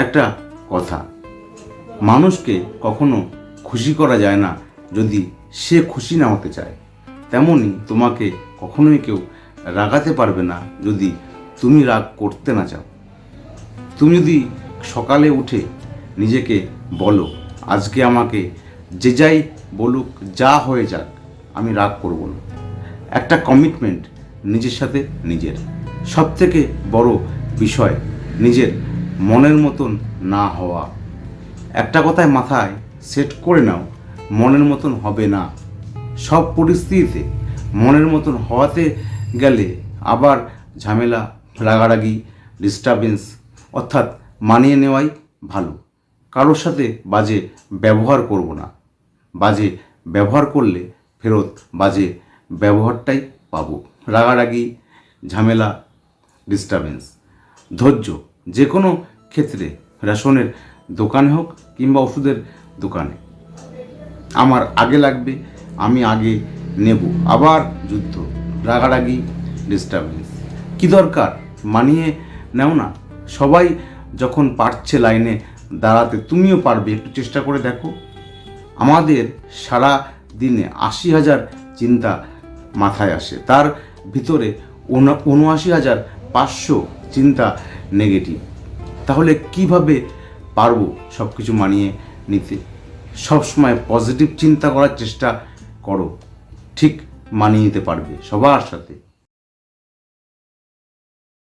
একটা কথা। মানুষকে কখনো খুশি করা যায় না যদি সে খুশি না হতে চায়। তেমনই তোমাকে কখনোই কেউ রাগাতে পারবে না যদি তুমি রাগ করতে না চাও। তুমি যদি সকালে উঠে নিজেকে বলো, আজকে আমাকে যে যাই বলুক, যা হয়ে যাক, আমি রাগ করব না। একটা কমিটমেন্ট নিজের সাথে নিজের। সব থেকে বড় বিষয় নিজের মনের মতন না হওয়া। একটা কথায় মাথায় সেট করে নাও, মনের মতন হবে না। সব পরিস্থিতিতে মনের মতন হওয়াতে গেলে আবার ঝামেলা, রাগারাগি ডিস্টারবেন্স অর্থাৎ মানিয়ে নেওয়াই ভালো। কারোর সাথে বাজে ব্যবহার করব না। বাজে ব্যবহার করলে ফেরত বাজে ব্যবহারটাই পাবো। রাগারাগি, ঝামেলা ডিস্টারবেন্স ধৈর্য যে কোনো ক্ষেত্রে, রেশনের দোকানে হোক কিংবা ওষুধের দোকানে। আমার আগে লাগবে, আমি আগে নেব। আবার যুদ্ধ, রাগারাগি ডিস্টারবেন্স কি দরকার? মানিয়ে নেও না। সবাই যখন পারছে লাইনে দাঁড়াতে, তুমিও পারবে, একটু চেষ্টা করে দেখো। আমাদের সারা দিনে আশি হাজার চিন্তা মাথায় আসে। তার ভিতরে উন- উনআশি হাজার পাঁচশো চিন্তা নেগেটিভ তাহলে কীভাবে পারব সব কিছু মানিয়ে নিতে? সবসময় পজিটিভ চিন্তা করার চেষ্টা করো। ঠিক মানিয়ে নিতে পারবে সবার সাথে।